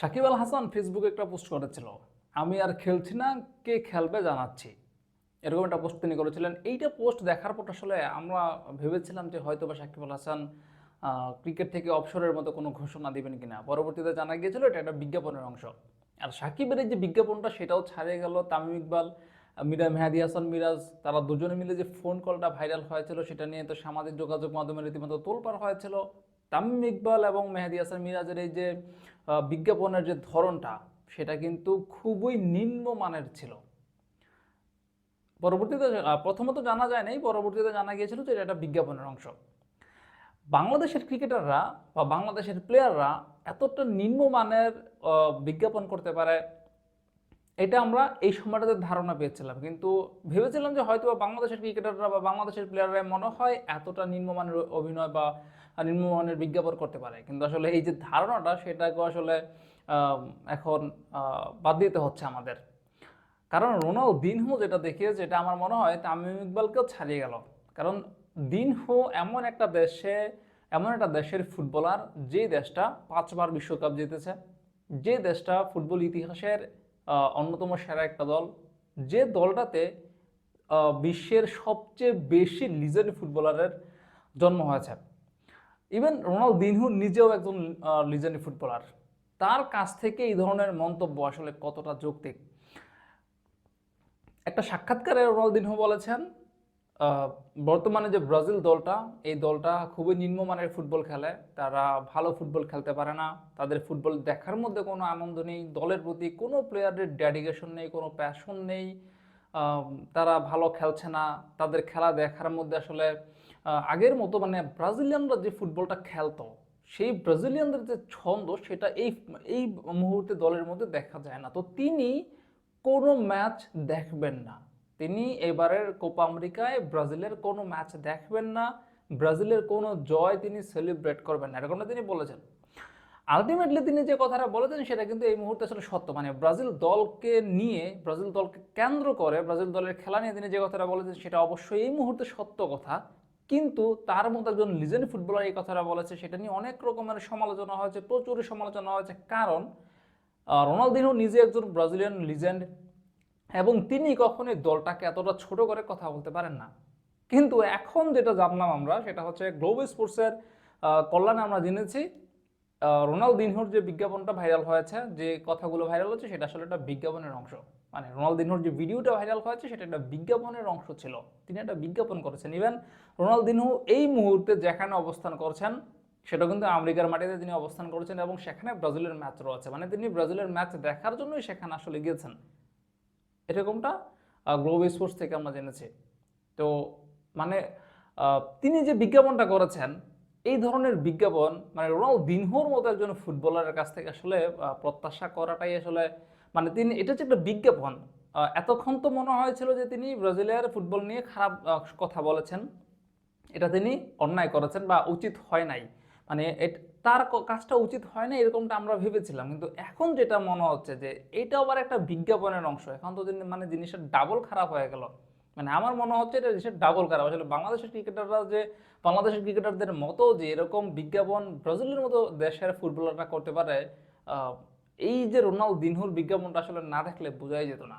সাকিব আল হাসান ফেসবুকে একটা পোস্ট করেছিল, আমি আর খেলছি না, কে খেলবে জানাচ্ছি। এরকম একটা পোস্ট তিনি করেছিলেন। এইটা পোস্ট দেখার পর আসলে আমরা ভেবেছিলাম যে হয়তো বা সাকিব আল হাসান ক্রিকেট থেকে অবসরের মতো কোনো ঘোষণা দিবেন কিনা। পরবর্তীতে জানা গিয়েছিল এটা একটা বিজ্ঞাপনের অংশ। আর সাকিবের এই যে বিজ্ঞাপনটা, সেটাও ছাড়িয়ে গেল তামিম ইকবাল, মিরা মেহাদি হাসান, মিরাজ, তারা দুজনে মিলে যে ফোন কলটা ভাইরাল হয়েছিল, সেটা নিয়ে তো সামাজিক যোগাযোগ মাধ্যমে রীতিমতো তোলপাড় হয়েছিল। তামিম ইকবাল এবং মেহেদি হাসান মিরাজের এই যে বিজ্ঞাপনের যে ধরনটা, সেটা কিন্তু খুবই নিম্নমানের ছিল। পরবর্তীতে প্রথমত জানা যায় নাই, পরবর্তীতে জানা গিয়েছিল যে এটা একটা বিজ্ঞাপনের অংশ। বাংলাদেশের ক্রিকেটাররা বা বাংলাদেশের প্লেয়াররা এতটা নিম্নমানের বিজ্ঞাপন করতে পারে এটা আমরা এই সময়টাতে ধারণা পেয়েছিলাম। কিন্তু ভেবেছিলাম যে হয়তো বাংলাদেশের ক্রিকেটাররা বা বাংলাদেশের প্লেয়াররা মনে হয় এতটা নিম্নমানের অভিনয় বা নিম্নমানের বিজ্ঞাপন করতে পারে। কিন্তু আসলে এই যে ধারণাটা সেটাকে আসলে এখন বাদ দিতে হচ্ছে আমাদের। কারণ রোনাল দিনহো যেটা দেখিয়েছে যেটা আমার মনে হয় তামিম ইকবালকেও ছাড়িয়ে গেল। কারণ দিনহো এমন একটা দেশে, এমন একটা দেশের ফুটবলার যে দেশটা পাঁচবার বিশ্বকাপ জিতেছে যে দেশটা ফুটবল ইতিহাসের অন্যতম সেরা একটা দল। যে দলটাতে বিশ্বের সবচেয়ে বেশি লিজেন্ড ফুটবলারের জন্ম হয়েছে। ইভেন রোনাল দিনহু নিজেও একজন লিজেন্ড ফুটবলার তার কাছ থেকে এই ধরনের মন্তব্য আসলে কতটা যৌক্তিক? একটা সাক্ষাৎকারে রোনালদিনহো বলেছেন বর্তমানে যে ব্রাজিল দলটা, এই দলটা খুবই নিম্নমানের ফুটবল খেলে। তারা ভালো ফুটবল খেলতে পারে না। তাদের ফুটবল দেখার মধ্যে কোনো আনন্দ নেই। দলের প্রতি কোনো প্লেয়ারের ডেডিকেশন নেই, কোনো প্যাশন নেই। তারা ভালো খেলছে না। তাদের খেলা দেখার মধ্যে আসলে আগের মতো মানে ব্রাজিলিয়ানরা যে ফুটবলটা খেলতো, সেই ব্রাজিলিয়ানদের যে ছন্দ, সেটা এই এই মুহূর্তে দলের মধ্যে দেখা যায় না। তো তিনি কোনো ম্যাচ দেখবেন না। তিনি এবারের কোপা আমেরিকায় ব্রাজিলের কোনো ম্যাচ দেখবেন না। ব্রাজিলের কোনো জয় তিনি সেলিব্রেট করবেন না। এরকমটা তিনি বলেছেন। আলটিমেটলি তিনি যে কথাটা বলেছেন সেটা কিন্তু এই মুহূর্তে আসলে সত্য। মানে ব্রাজিল দলকে নিয়ে ব্রাজিল দলকে কেন্দ্র করে ব্রাজিল দলের খেলা নিয়ে তিনি যে কথাটা বলেছেন সেটা অবশ্যই এই মুহূর্তে সত্য কথা। কিন্তু তার মতো একজন লিজেন্ড ফুটবলার এই কথাটা বলেছে সেটা নিয়ে অনেক রকমের সমালোচনা হয়েছে প্রচুর সমালোচনা হয়েছে। কারণ আহ, রোনালদিনহো নিজে একজন ব্রাজিলিয়ান লিজেন্ড এবং তিনি কখনোই দলটাকে এতটা ছোট করে কথা বলতে পারেন না। কিন্তু এখন যেটা জানলাম আমরা, সেটা হচ্ছে গ্লোব স্পোর্টসের কল্যাণে আমরা জেনেছি রোনালদিনহোর যে বিজ্ঞাপনটা ভাইরাল হয়েছে, যে কথাগুলো ভাইরাল হচ্ছে, সেটা আসলে একটা বিজ্ঞাপনের অংশ। মানে রোনালদিনহোর যে ভিডিওটা ভাইরাল হয়েছে, সেটা একটা বিজ্ঞাপনের অংশ ছিল। তিনি একটা বিজ্ঞাপন করেছেন। ইভেন রোনালদিনহো এই মুহূর্তে যেখানে অবস্থান করছেন, সেটা কিন্তু আমেরিকার মাটিতে তিনি অবস্থান করেছেন এবং সেখানে ব্রাজিলের ম্যাচ রয়েছে। মানে তিনি ব্রাজিলের ম্যাচ দেখার জন্যই সেখানে আসলে গিয়েছেন। এরকমটা গ্লোব স্পোর্টস থেকে আমরা জেনেছি। তো মানে তিনি যে বিজ্ঞাপনটা করেছেন, এই ধরনের বিজ্ঞাপন মানে রোনালদিনহোর মতো একজন ফুটবলারের কাছ থেকে আসলে প্রত্যাশা করাটাই আসলে মানে তিনি, এটা হচ্ছে একটা বিজ্ঞাপন। এতক্ষণ তো মনে হয়েছিল যে তিনি ব্রাজিলের ফুটবল নিয়ে খারাপ কথা বলেছেন। এটা তিনি অন্যায় করেছেন বা উচিত হয় নাই। মানে তার কাজটা উচিত হয় না, এরকমটা আমরা ভেবেছিলাম। কিন্তু এখন যেটা মনে হচ্ছে যে এটা আবার একটা বিজ্ঞাপনের অংশ। এখন তো মানে জিনিসটা ডাবল খারাপ হয়ে গেল। মানে আমার মনে হচ্ছে এটা জিনিসের ডাবল খারাপ। আসলে বাংলাদেশের ক্রিকেটাররা যে, বাংলাদেশের ক্রিকেটারদের মতো যে, এরকম বিজ্ঞাপন ব্রাজিলের মতো দেশের ফুটবলাররা করতে পারে এই যে রোনালদিনহুর বিজ্ঞাপনটা আসলে না দেখলে বোঝাই যেত না।